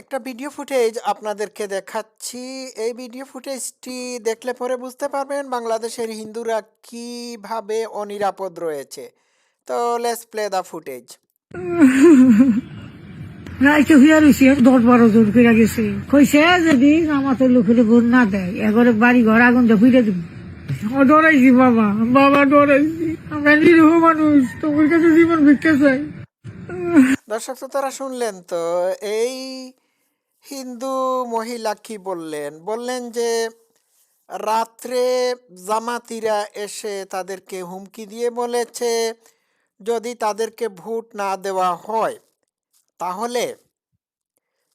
একটা video footage আপনাদেরকে দেখাচ্ছি। এই ভিডিও ফুটেজটি দেখলে পরে বুঝতে পারবেন বাংলাদেশের হিন্দুরা কীভাবে অনিরাপদ রয়েছে। তো লেটস প্লে দ্য ফুটেজ রাইতে হুইয়া রয়েছে দশ বারো জন করে গেছে। কইছে যদি আমাদের লোকের ভোট না দেয় এগরে বাড়ি ঘর আগুন দিয়ে ফিরে দিব। ডরাইছি বাবা। বাবা ডরাইছি। আমরা নিরীহ মানুষ তোমার কাছে জীবন ভিক্ষা চাই। দর্শক তো তারা শুনলেন তো এই হিন্দু মহিলা কি বললেন? বললেন যে, রাত্রে জামাতিরা এসে তাদেরকে হুমকি দিয়ে বলেছে, যদি তাদেরকে ভোট না দেওয়া হয়, তাহলে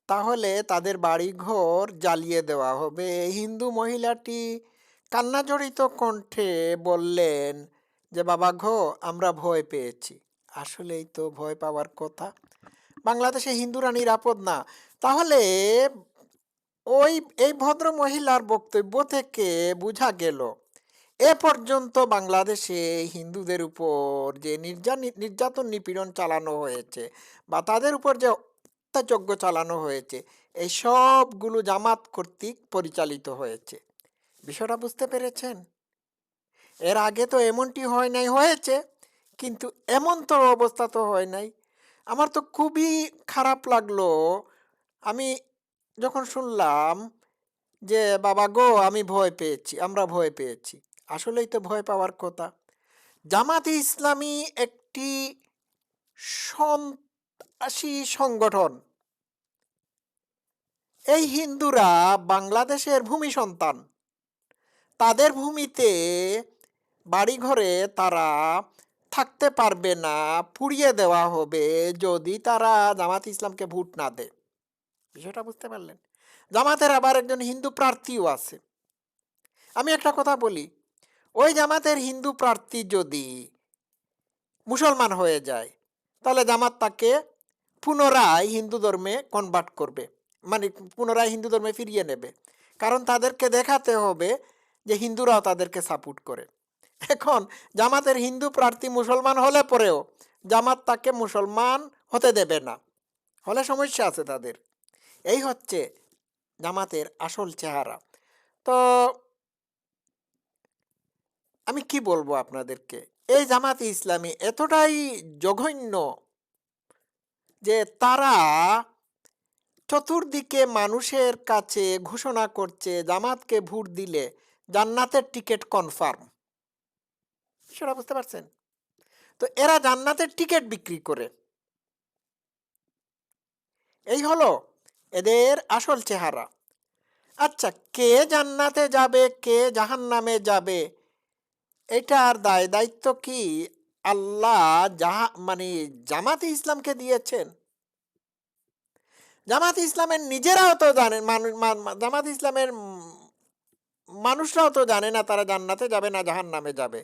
তাহলে তাদের বাড়িঘর জ্বালিয়ে দেওয়া হবে। হিন্দু মহিলাটি কান্নাজড়িত কণ্ঠে বললেন যে, বাবা ঘো আমরা ভয় পেয়েছি। আসলেই তো ভয় পাওয়ার কথা। বাংলাদেশে হিন্দুরা নিরাপদ না। তাহলে ওই, এই ভদ্র মহিলার বক্তব্য থেকে বোঝা গেল, এ পর্যন্ত বাংলাদেশে হিন্দুদের উপর যে নির্যাতন নিপীড়ন চালানো হয়েছে বা তাদের উপর যে অত্যাচর্য চালানো হয়েছে, এই সবগুলো জামাত কর্তৃক পরিচালিত হয়েছে। বিষয়টা বুঝতে পেরেছেন? এর আগে তো এমনটি হয় নাই, হয়েছে, কিন্তু এমন তো অবস্থা তো হয় নাই। আমার তো খুবই খারাপ লাগল। আমি যখন শুনলাম যে, বাবা গো, আমি ভয় পেয়েছি, আমরা ভয় পেয়েছি। আসলেই তো ভয় পাওয়ার কথা। জামাতে ইসলামী একটি সন্ত্রাসী সংগঠন। এই হিন্দুরা বাংলাদেশের ভূমি সন্তান। তাদের ভূমিতে বাড়িঘরে তারা থাকতে পারবে না, পুড়িয়ে দেওয়া হবে যদি তারা জামাত ইসলামকে ভোট না দেয়। বিষয়টা বুঝতে পারলেন? জামাতের আবার একজন হিন্দু প্রার্থীও আছে। আমি একটা কথা বলি, ওই জামাতের হিন্দু প্রার্থী যদি মুসলমান হয়ে যায়, তাহলে জামাত তাকে পুনরায় হিন্দু ধর্মে কনভার্ট করবে। মানে পুনরায় হিন্দু ধর্মে ফিরিয়ে নেবে। কারণ তাদেরকে দেখাতে হবে যে হিন্দুরাও তাদেরকে সাপোর্ট করে। এখন জামাতের হিন্দু প্রার্থী মুসলমান হলে পরেও জামাত তাকে মুসলমান হতে দেবে না। হলে সমস্যা আছে তাদের। এই হচ্ছে জামাতের আসল চেহারা। তো আমি কি বলব আপনাদেরকে? এই জামাত ইসলামী এতটাই জঘন্য যে তারা চতুর্দিকে মানুষের কাছে ঘোষণা করছে, জামাতকে ভোট দিলে জান্নাতের টিকিট কনফার্ম। সেটা বুঝতে পারছেন? তো এরা জান্নাতের টিকিট বিক্রি করে। এই হলো এদের আসল চেহারা। আচ্ছা কে জান্নাতে যাবে, কে জাহান্নামে যাবে? এটার দায় দায়িত্ব কি আল্লাহ জাহা মানে জামাতে ইসলামকে দিয়েছেন? জামাত ইসলামের নিজেরাও তো জানেন জামাত ইসলামের মানুষরাও তো জানে না তারা জান্নাতে যাবে না জাহান নামে যাবে।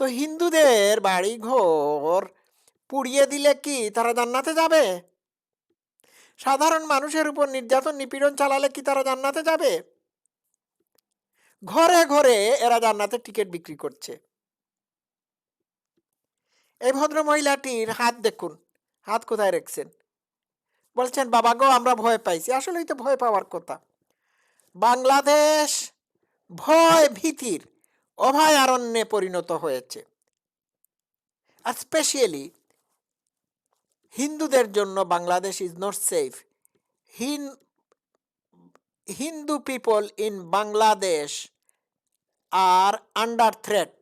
তো হিন্দুদের বাড়ি ঘর পুড়িয়ে দিলে কি তারা জান্নাতে যাবে? সাধারণ মানুষের উপর নির্যাতন, নিপীড়ন চালালে কি তারা জান্নাতে যাবে? ঘরে ঘরে এরা জান্নাতে টিকিট বিক্রি করছে। এই ভদ্র মহিলাটির হাত দেখুন, হাত কোথায় রেখেছেন? বলছেন, বাবা গো, আমরা ভয় পাইছি। আসলেই তো ভয় পাওয়ার কথা। বাংলাদেশ ভয় ভীতির অভয়ারণ্যে পরিণত হয়েছে। আর স্পেশালি হিন্দুদের জন্য বাংলাদেশ ইজ নট সেফ হিন Hindu people in Bangladesh are under threat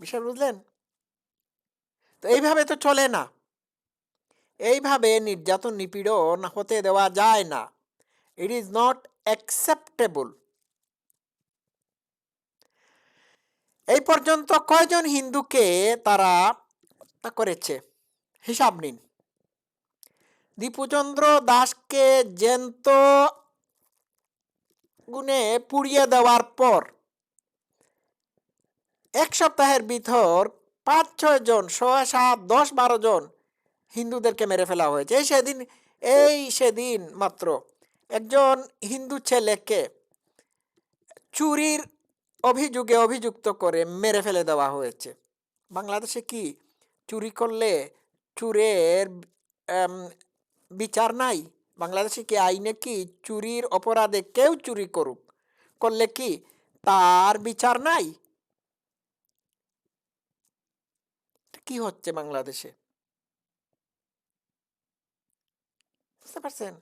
বিষয় বুঝলেন? তো এইভাবে তো চলে না। এইভাবে নির্যাতন নিপীড়ন হতে দেওয়া যায় না। ইট ইজ নট অ্যাকসেপ্টেবল এই পর্যন্ত কয়জন হিন্দুকে তারা করেছে? হিসাব নিন। দীপুচন্দ্র দাসকে জ্যান্ত গুণে পুড়িয়ে দেওয়ার পর এক সপ্তাহের ভিতর পাঁচ ছয় জন ছয় সাত দশ বারো জন হিন্দুদেরকে মেরে ফেলা হয়েছে। সেদিন, এই সেদিন মাত্র একজন হিন্দু ছেলেকে চুরির অভিযোগে অভিযুক্ত করে মেরে ফেলে দেওয়া হয়েছে। বাংলাদেশে কি চুরি করলে চুরের বিচার নাই? বাংলাদেশে কি আইনে কি চুরির অপরাধে কেউ চুরি করুক? করলে কি তার বিচার নাই? কি হচ্ছে বাংলাদেশে? বুঝতে পারছেন?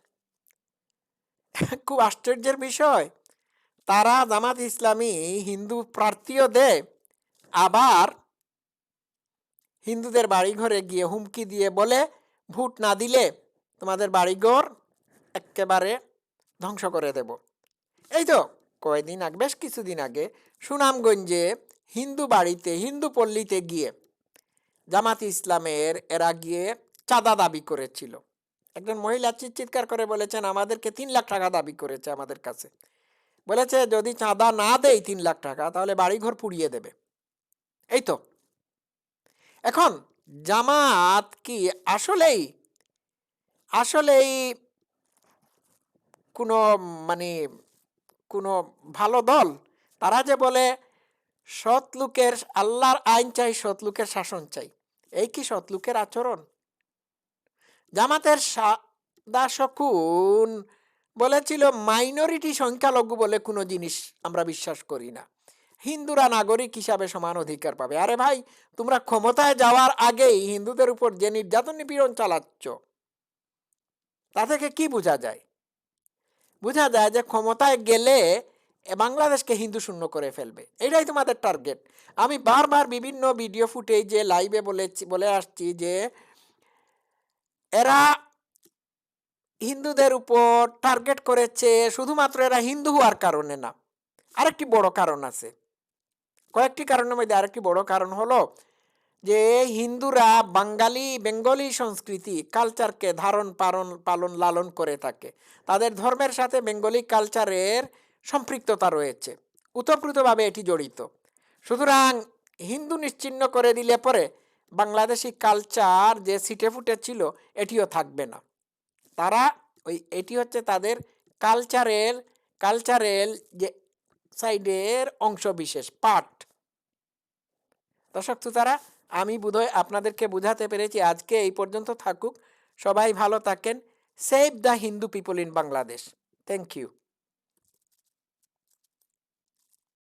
খুব আশ্চর্যের বিষয়। তারা জামাত ইসলামী হিন্দু প্রার্থীও দেয় আবার হিন্দুদের বাড়িঘরে গিয়ে হুমকি দিয়ে বলে, ভোট না দিলে তোমাদের বাড়িঘর একেবারে ধ্বংস করে দেব। এই তো কয়েকদিন আগে, বেশ কিছুদিন আগে সুনামগঞ্জে হিন্দু বাড়িতে, হিন্দু পল্লীতে গিয়ে জামাত ইসলামের এরা গিয়ে চাঁদা দাবি করেছিল। একজন মহিলা চিৎকার করে বলেছেন, আমাদেরকে তিন লাখ টাকা দাবি করেছে আমাদের কাছে। বলেছে, যদি চাঁদা না দেয় তিন লাখ টাকা, তাহলে বাড়িঘর পুড়িয়ে দেবে। এই তো। এখন জামাত কি আসলেই আসলেই কোনো মানে কোনো ভালো দল? তারা যে বলে, সৎ আল্লাহর আইন চাই, সৎ শাসন চাই। এই কি সৎ আচরণ? জামাতের সাদা শকুন বলেছিল, মাইনরিটি সংখ্যালঘু বলে কোনো জিনিস আমরা বিশ্বাস করি না। হিন্দুরা নাগরিক হিসাবে সমান অধিকার পাবে। আরে ভাই, তোমরা ক্ষমতায় যাওয়ার আগেই হিন্দুদের উপর যে নির্যাতন নিপীড়ন চালাচ্ছ, তা থেকে কি বোঝা যায়? বোঝা যায় যে ক্ষমতায় গেলে বাংলাদেশকে হিন্দু শূন্য করে ফেলবে। এটাই তোমাদের টার্গেট। আমি বারবার বিভিন্ন ভিডিও ফুটেজে, লাইভে বলেছি, বলে আসছি যে এরা হিন্দুদের উপর টার্গেট করেছে, শুধুমাত্র এরা হিন্দু হওয়ার কারণে না। আরেকটি বড় কারণ আছে। কয়েকটি কারণের মধ্যে আরেকটি বড় কারণ হলো যে, হিন্দুরা বাঙালি, বেঙ্গলি সংস্কৃতি কালচারকে ধারণ পালন পালন, লালন করে থাকে। তাদের ধর্মের সাথে বেঙ্গলি কালচারের সম্পৃক্ততা রয়েছে। উতপ্রুতভাবে এটি জড়িত। সুতরাং হিন্দু নিশ্চিহ্ন করে দিলে পরে বাংলাদেশি কালচার যে সিটে ফুটে ছিল, এটিও থাকবে না। তারা ওই, এটি হচ্ছে তাদের কালচারের, কালচারেল যে সাইডের অংশ বিশেষ পার্ট। দর্শক শ্রোতারা, আমি বোধহয় আপনাদেরকে বোঝাতে পেরেছি, আজকে এই পর্যন্ত থাকুক। সবাই ভালো থাকেন। Save the Hindu people in Bangladesh thank you